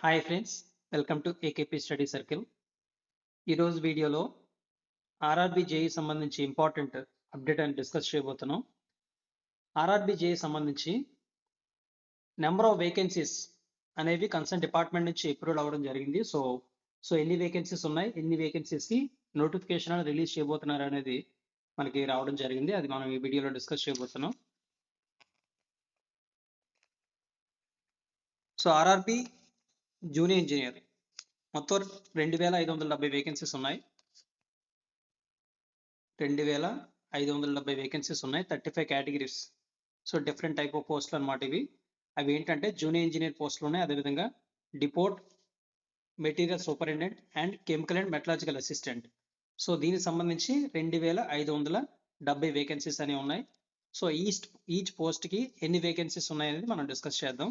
Hi friends welcome to AKP study circle ఈరోజు వీడియోలో RRB JE సంబంధించి ఇంపార్టెంట్ అప్డేట్ అని డిస్కస్ చేయబోతున్నాం. ఆర్ఆర్బి జేఈ సంబంధించి నెంబర్ ఆఫ్ వేకెన్సీస్ అనేవి కన్సర్న్ డిపార్ట్మెంట్ నుంచి అప్రూవ్ అవ్వడం జరిగింది. సో సో ఎన్ని వేకెన్సీస్ ఉన్నాయి? ఎన్ని వేకెన్సీస్కి నోటిఫికేషన్ రిలీజ్ చేయబోతున్నారు అనేది మనకి రావడం జరిగింది. అది మనం ఈ వీడియోలో డిస్కస్ చేయబోతున్నాం. సో ఆర్ఆర్బి జూనియర్ ఇంజనీరింగ్ మొత్తం రెండు వేల ఐదు వందల డెబ్బై వేకెన్సీస్ ఉన్నాయి. రెండు వేల ఐదు వందల డెబ్బై వేకెన్సీస్ ఉన్నాయి. Thirty five categories so different type of పోస్టులు అనమాట ఇవి. అవి ఏంటంటే జూనియర్ ఇంజనీర్ పోస్టులు ఉన్నాయి. అదేవిధంగా depot material superintendent and chemical and metallurgical assistant so దీనికి సంబంధించి రెండు వేల ఐదు వందల డెబ్బై వేకెన్సీస్ అనేవి ఉన్నాయి. సో ఈస్ట్ ఈచ్ పోస్ట్కి ఎన్ని వేకెన్సీస్ ఉన్నాయనేది మనం డిస్కస్ చేద్దాం.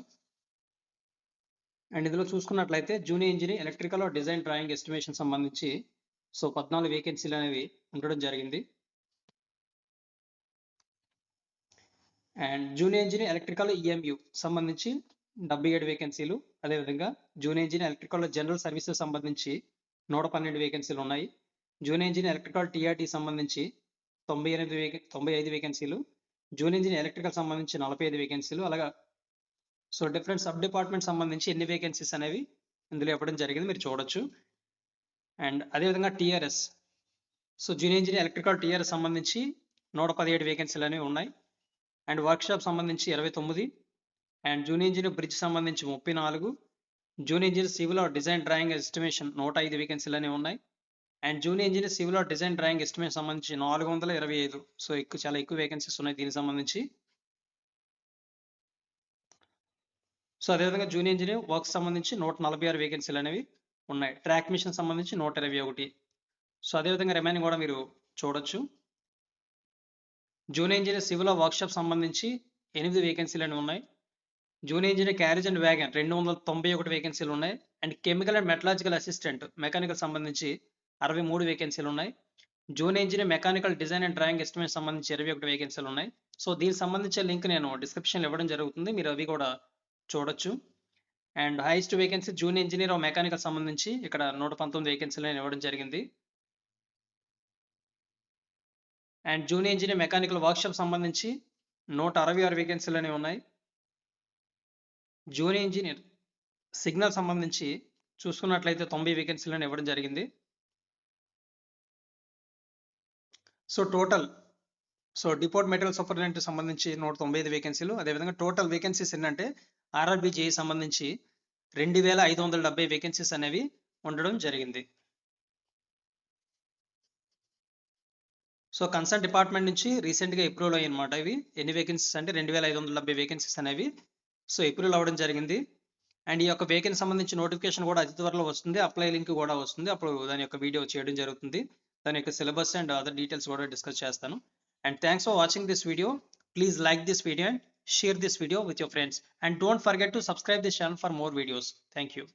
అండ్ ఇందులో చూసుకున్నట్లయితే junior engineer electrical design drawing estimation సంబంధించి సో పద్నాలుగు వేకెన్సీలు అనేవి ఉండడం జరిగింది. And junior engineer electrical EMU సంబంధించి డెబ్బై ఏడు వేకెన్సీలు. అదేవిధంగా junior engineer electrical general services సంబంధించి నూట పన్నెండు వేకెన్సీలు ఉన్నాయి. జూనియర్ ఇంజనీర్ ఎలక్ట్రికల్ టీఆర్టీ సంబంధించి తొంభై ఎనిమిది వేకె తొంభై ఐదు వేకెన్సీలు. జూనియర్ ఇంజనీర్ ఎలక్ట్రికల్ సంబంధించి నలభై ఐదు వేకెన్సీలు. అలాగా సో డిఫరెంట్ సబ్ డిపార్ట్మెంట్ సంబంధించి ఎన్ని వేకెన్సీస్ అనేవి ఇందులో ఇవ్వడం జరిగింది మీరు చూడొచ్చు. అండ్ అదేవిధంగా TRS so junior engineer electrical TRS సంబంధించి నూట పదిహేడు వేకెన్సీలు అనేవి ఉన్నాయి. అండ్ వర్క్షాప్ సంబంధించి ఇరవై తొమ్మిది. అండ్ జూనియర్ ఇంజనీర్ బ్రిడ్జ్ సంబంధించి ముప్పై నాలుగు. Junior engineer civil design drawing estimation నూట ఐదు వేకెన్సీలు అనేవి ఉన్నాయి. And junior engineer civil R design drawing estimation సంబంధించి నాలుగు వందల ఇరవై ఐదు. సో ఎక్కువ చాలా ఎక్కువ వేకెన్సీస్ ఉన్నాయి దీనికి సంబంధించి. సో అదేవిధంగా జూనియర్ ఇంజనీర్ వర్క్ సంబంధించి నూట నలభై ఆరు వేకెన్సీలు అనేవి ఉన్నాయి. ట్రాక్ మిషన్ సంబంధించి నూట ఇరవై ఒకటి. సో అదేవిధంగా రిమైనింగ్ కూడా మీరు చూడొచ్చు. జూనియర్ ఇంజనీర్ సివిల్ వర్క్షాప్ సంబంధించి ఎనిమిది వేకెన్సీలు అనేవి ఉన్నాయి. Junior engineer carriage and wagon రెండు వందల తొంభై ఒకటి వేకెన్సీలు ఉన్నాయి. And chemical and metallurgical assistant mechanical సంబంధించి అరవై మూడు వేకెన్సీలు ఉన్నాయి. Junior engineer mechanical design and drawing estimate సంబంధించి ఇరవై ఒకటి వేకెన్సీలు ఉన్నాయి. సో దీనికి సంబంధించిన లింక్ నేను డిస్క్రిప్షన్లో ఇవ్వడం జరుగుతుంది. మీరు అవి కూడా చూడొచ్చు. And highest vacancy junior engineer of mechanical సంబంధించి ఇక్కడ నూట పంతొమ్మిది వేకెన్సీలు ఇవ్వడం జరిగింది. And junior engineer mechanical workshop సంబంధించి నూట అరవై ఆరు వేకెన్సీలు అనేవి ఉన్నాయి. జూనియర్ ఇంజనీర్ సిగ్నల్ సంబంధించి చూసుకున్నట్లయితే తొంభై వేకెన్సీలను ఇవ్వడం జరిగింది. So total so depot material superintendent సంబంధించి నూట తొంభై ఐదు వేకెన్సీలు. అదేవిధంగా టోటల్ వేకెన్సీస్ ఏంటంటే ఆర్ఆర్బిజేఈ సంబంధించి రెండు వేల ఐదు వందల డెబ్బై వేకెన్సీస్ అనేవి ఉండడం జరిగింది. సో కన్సర్న్ డిపార్ట్మెంట్ నుంచి రీసెంట్గా అప్రూవల్ అయ్యి అనమాట ఇవి. ఎన్ని వేకెన్సీస్ అంటే రెండు వేల ఐదు వందల డెబ్బై వేకెన్సీస్ అనేవి. సో అప్రూవల్ అవ్వడం జరిగింది. అండ్ ఈ యొక్క వేకెన్సీ సంబంధించి నోటిఫికేషన్ కూడా అతి త్వరలో వస్తుంది. అప్లై లింక్ కూడా వస్తుంది. అప్పుడు దాని యొక్క వీడియో చేయడం జరుగుతుంది. దాని యొక్క సిలబస్ అండ్ అదర్ డీటెయిల్స్ కూడా డిస్కస్ చేస్తాను. And thanks for watching this video please like this video and share this video with your friends. And don't forget to subscribe this channel for more videos. Thank you